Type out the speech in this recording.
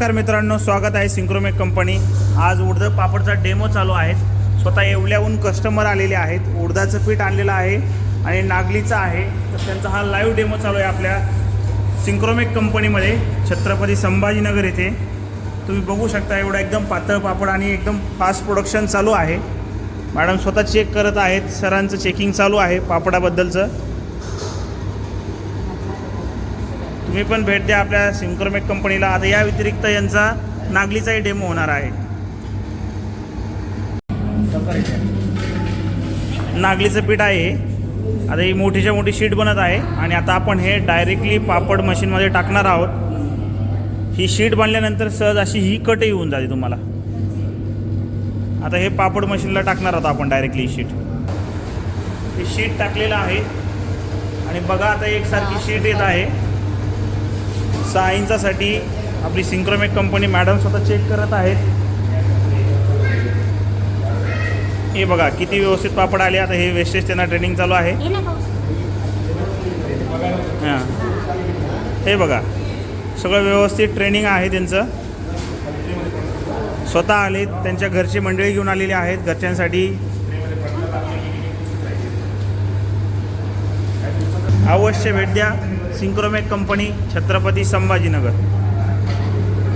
नमस्कार मित्रांनो स्वागत आहे सिंक्रोमेक कंपनी. आज उडद पापडचा डेमो चालू आहे. स्वतः येवल्याहून कस्टमर आलेले आहेत. उडदाचं पीठ आणलेलं आहे आणि नागलीचं आहे. तर त्यांचा हा लाईव्ह डेमो चालू आहे आपल्या सिंक्रोमेक कंपनीमध्ये छत्रपती संभाजीनगर येथे. तुम्ही बघू शकता एवढं एकदम पातळ पापड आणि एकदम फास्ट प्रोडक्शन चालू आहे. मॅडम स्वतः चेक करत आहेत. सरांचं चेकिंग चालू आहे पापडाबद्दलचं. तुम्ही पण भेट द्या आपल्या सिंक्रोमेक कंपनीला. आता या व्यतिरिक्त यांचा नागलीचाही डेमो होणार आहे. नागलीचं पीठ आहे आता ही मोठीच्या मोठी शीट बनत आहे. आणि आता आपण हे डायरेक्टली पापड मशीनमध्ये टाकणार आहोत. ही शीट बनल्यानंतर सहज अशी ही कट येऊन जाते तुम्हाला. आता हे पापड मशीनला टाकणार आहोत आपण डायरेक्टली ही शीट. ही शीट टाकलेलं आहे. आणि बघा आता एकसारखी शीट येत आहे. सहा इंचासाठी आपली सिंक्रोमेक कंपनी मॅडम स्वतः चेक करत आहेत. हे बघा किती व्यवस्थित पापड आले. आता हे वेस्टेज त्यांना ट्रेनिंग चालू आहे. हे हां. हे बघा सगळं व्यवस्थित ट्रेनिंग आहे त्यांचं. स्वतः आले त्यांच्या घरची मंडळी घेऊन आलेली आहेत घरच्यांसाठी. अवश्य भेट द्या. Synchromake company Chhatrapati Sambhajinagar.